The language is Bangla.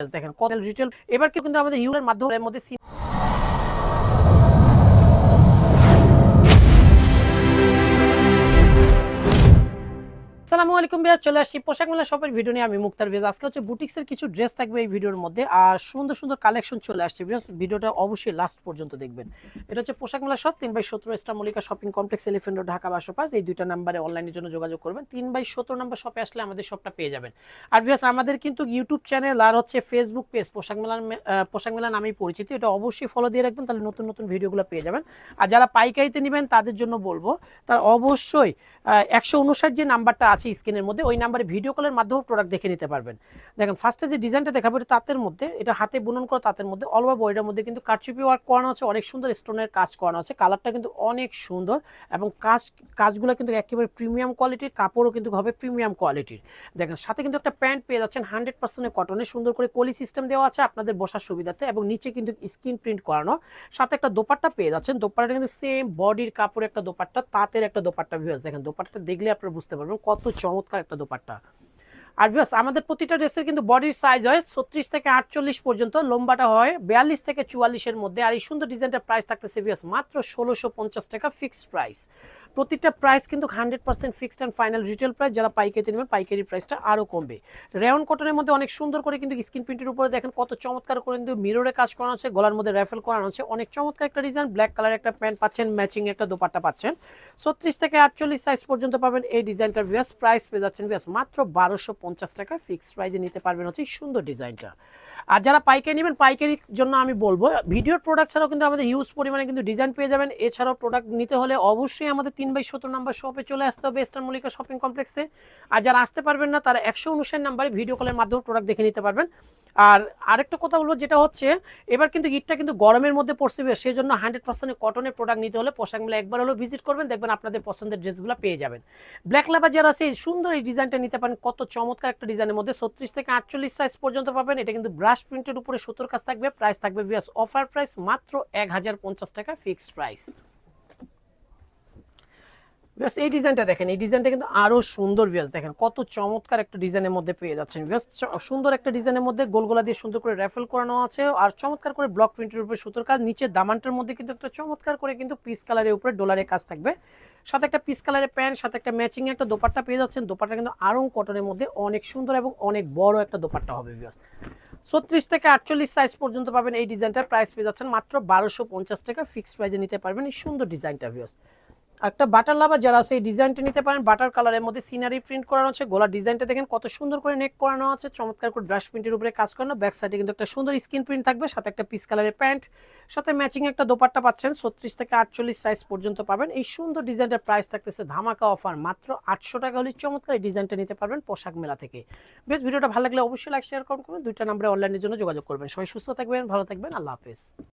দেখেন কত রিটেল এবার কিন্তু আমাদের ইউরের মাধ্যমে মধ্যে সি- আসসালামু আলাইকুম ভাইয়া, চলে আসছি পোশাক মেলা শপের ভিডিও নিয়ে। আমি মুক্তার ভিজ আজকে হচ্ছে বুটিক্সের কিছু ড্রেস থাকবে এই ভিডিওর মধ্যে। আর সুন্দর সুন্দর কালেকশন চলে আসছে ভিডিওটা অবশ্যই লাস্ট পর্যন্ত দেখবেন। এটা হচ্ছে পোশাক মেলা শপ তিন বাই সতেরো star Mallika shopping complex elephant Dhaka বাসো পাঁচ এই দুইটা নাম্বারে অনলাইনের জন্য যোগাযোগ করবেন। তিন বাই সতেরো নাম্বার শপে আসলে আমাদের শপটা পেয়ে যাবেন। আর ভিউয়ার্স, আমাদের কিন্তু ইউটিউব চ্যানেল আর হচ্ছে ফেসবুক পেজ পোশাক মেলার পোশাক মেলা নামেই পরিচিত। এটা অবশ্যই ফলো দিয়ে রাখবেন, তাহলে নতুন নতুন ভিডিওগুলো পেয়ে যাবেন। আর যারা পাইকারিতে নেবেন, তাদের জন্য বলব, তার অবশ্যই একশো উনষাট যে নাম্বারটা আছে স্ক্রিনের মধ্যে, ওই নাম্বারে ভিডিও কলের মাধ্যমে প্রোডাক্ট দেখে নিতে পারবেন। দেখেন ফার্স্টে যে ডিজাইনটা দেখাবো, এটা তাঁতের মধ্যে, এটা হাতে বুনন করা তাঁতের মধ্যে অল ওভার বডিটার মধ্যে কিন্তু কারচুপি ওয়ার্ক করানো আছে, অনেক সুন্দর স্টোনের কাজ করানো আছে কালারটা কিন্তু অনেক সুন্দর এবং কাজ, কাজগুলো কিন্তু একেবারে প্রিমিয়াম কোয়ালিটির কাপড়ও কিন্তু হবে প্রিমিয়াম কোয়ালিটির দেখেন, সাথে কিন্তু একটা প্যান্ট পেয়ে যাচ্ছেন হান্ড্রেড পার্সেন্টের কটনে সুন্দর করে কলি সিস্টেম দেওয়া আছে আপনাদের বসার সুবিধাতে এবং নিচে কিন্তু স্ক্রিন প্রিন্ট করানো। সাথে একটা দোপাট্টা পেয়ে যাচ্ছেন, দোপাট্টাটা কিন্তু সেম বডির কাপড়ের একটা দোপাট্টা, তাঁতের একটা দোপাট্টা ভিউয়ার্স দেখেন, দোপাট্টাটা দেখলে আপনারা বুঝতে পারবেন কত চমৎকার একটা দোপাট্টা। আর ভিউয়ার্স আমাদের প্রতিটা ড্রেসের কিন্তু বডির সাইজ হয় ছত্রিশ থেকে আটচল্লিশ পর্যন্ত, লম্বাটা হয় বিয়াল্লিশ থেকে চুয়াল্লিশের মধ্যে আর এই সুন্দর ডিজাইনটার প্রাইস থাকতেছে ভিউয়ার্স মাত্র ষোলোশো পঞ্চাশ টাকা ফিক্সড প্রাইস প্রতিটা প্রাইস কিন্তু hundred percent fixed and final retail price যারা পাইকারিতে নেবেন, পাইকারি প্রাইসটা আরও কমবে। রেয়ন কটনের মধ্যে অনেক সুন্দর করে কিন্তু স্ক্রিন প্রিন্টের উপরে দেখেন কত চমৎকার করে কিন্তু মিররে কাজ করানো আছে, গলার মধ্যে র্যাফেল করানো আছে, অনেক চমৎকার একটা ডিজাইন ব্ল্যাক কালার একটা প্যান্ট পাচ্ছেন ম্যাচিং একটা দোপাট্টা পাচ্ছেন। ছত্রিশ থেকে আটচল্লিশ সাইজ পর্যন্ত পাবেন এই ডিজাইনটার ভিয়াস প্রাইস পেয়ে যাচ্ছেন ভিয়াস মাত্র বারোশো পঞ্চাশ টাকা ফিক্সড প্রাইজে নিতে পারবেন হচ্ছে সুন্দর ডিজাইনটা। আর যারা পাইকারি নেবেন পাইকারির জন্য আমি বলব, ভিডিওর প্রোডাক্ট ছাড়াও কিন্তু আমাদের হিউজ পরিমাণে কিন্তু ডিজাইন পেয়ে যাবেন। এছাড়াও প্রোডাক্ট নিতে হলে অবশ্যই আমাদের তিন বাই সতেরো নাম্বার শপে চলে আসতে হবে স্টার মল্লিকা শপিং কমপ্লেক্সে আর যারা আসতে পারবেন না, তারা একশো উনষাট নাম্বারে ভিডিও কলের মাধ্যমে প্রোডাক্ট দেখে নিতে পারবেন। আর আরেকটা কথা বলব, যেটা হচ্ছে এবার কিন্তু ঈদটা কিন্তু গরমের মধ্যে পড়ছে সেই জন্য হান্ড্রেড পার্সেন্ট কটনের প্রোডাক্ট নিতে হলে পোশাক মেলা একবার হলেও ভিজিট করবেন, দেখবেন আপনাদের পছন্দের ড্রেসগুলো পেয়ে যাবেন। ব্ল্যাক লেবার যারা এই সুন্দর এই ডিজাইনটা নিতে পারেন, কত চমৎকার একটা ডিজাইনের মধ্যে। ছত্রিশ থেকে আটচল্লিশ সাইজ পর্যন্ত পাবেন। এটা কিন্তু ব্রাশ প্রিন্টের উপরে সুতোর কাজ থাকবে। প্রাইস থাকবে বিয়াস অফার প্রাইস মাত্র এক হাজার পঞ্চাশ টাকা ফিক্সড প্রাইস ভিউয়ার্স এই ডিজাইনটা দেখেন, এই ডিজাইনটা কিন্তু আরও সুন্দর ভিউয়ার্স দেখেন, কত চমৎকার একটা ডিজাইনের মধ্যে পেয়ে যাচ্ছেন ভিউয়ার্স সুন্দর একটা ডিজাইনের মধ্যে গোলগোলা দিয়ে সুন্দর করে র্যাফেল করানো আছে, আর চমৎকার করে ব্লক প্রিন্টের উপরে সুতোর কাজ, নিচে দামানটার মধ্যে কিন্তু একটা চমৎকার করে কিন্তু পিস কালারের উপরে ডলারের কাজ থাকবে। সাথে একটা পিস কালারের প্যান্ট সাথে একটা ম্যাচিং একটা দোপাট্টা পেয়ে যাচ্ছেন, দোপাট্টা কিন্তু আরং কটনের মধ্যে অনেক সুন্দর এবং অনেক বড় একটা দোপাট্টা হবে ভিউয়ার্স ছত্রিশ থেকে আটচল্লিশ সাইজ পর্যন্ত পাবেন এই ডিজাইনটার প্রাইস পেয়ে যাচ্ছেন মাত্র বারোশো পঞ্চাশ টাকা ফিক্সড প্রাইসে নিতে পারবেন এই সুন্দর ডিজাইনটা ভিউয়ার্স একটা বাটার লাভার যারা আছে, এই ডিজাইনটা নিতে পারেন। বাটার কালারের মধ্যে সিনারি প্রিন্ট করানো আছে গলার ডিজাইনটা দেখেন কত সুন্দর করে নেক করানো আছে। চমৎকার করে ব্রাশ প্রিন্টের উপরে কাজ করানো, ব্যাক সাইডে কিন্তু একটা সুন্দর স্কিন প্রিন্ট থাকবে, সাথে একটা পিস কালারের প্যান্ট, সাথে ম্যাচিং একটা দোপাট্টা পাচ্ছেন, ছত্রিশ থেকে আটচল্লিশ সাইজ পর্যন্ত পাবেন। এই সুন্দর ডিজাইনটার প্রাইস থাকতেছে ধামাকা অফার মাত্র আটশো টাকা হলে চমৎকার এই ডিজাইনটা নিতে পারবেন পোশাক মেলা থেকে। বেশ, ভিডিওটা ভালো লাগলে অবশ্যই লাইক শেয়ার করুন দুইটা নাম্বারে অনলাইনের জন্য যোগাযোগ করবেন। সবাই সুস্থ থাকবেন, ভালো থাকবেন। আল্লাহ হাফেজ।